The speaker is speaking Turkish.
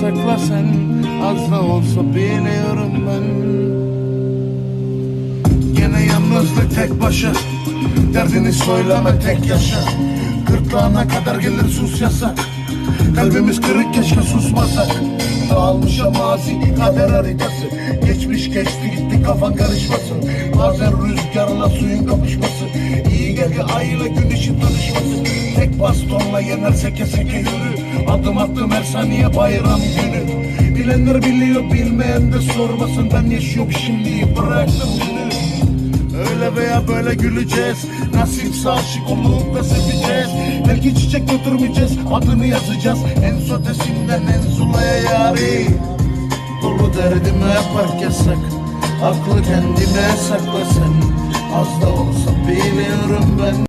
sakla sen Az da olsa biliyorum ben. Gene yalnızlık tek başa Derdini söyleme tek yaşa. Gırtlağına kadar gelir sus yasak Kalbimiz kırık keşke susmasak Dağılmış mazi kader haritası Geçmiş geçti gitti kafan karışmasın. Bazen rüzgarla suyun kapışması İyi gece ay ile güneşin tanışması Tek bastonla yener seke seke yürü. Adım attım her saniye bayram günü. Bilenler biliyor bilmeyen de sormasın. Ben yaşıyorum şimdi bıraktım dünü Öyle veya böyle güleceğiz. Nasipse aşık olup da seveceğiz Belki çiçek götürmeyeceğiz Adını yazacağız. En sotesinden en zulaya yari. Dolu derdime yapar yasak Aklı kendime sakla sen Az da olsa biliyorum ben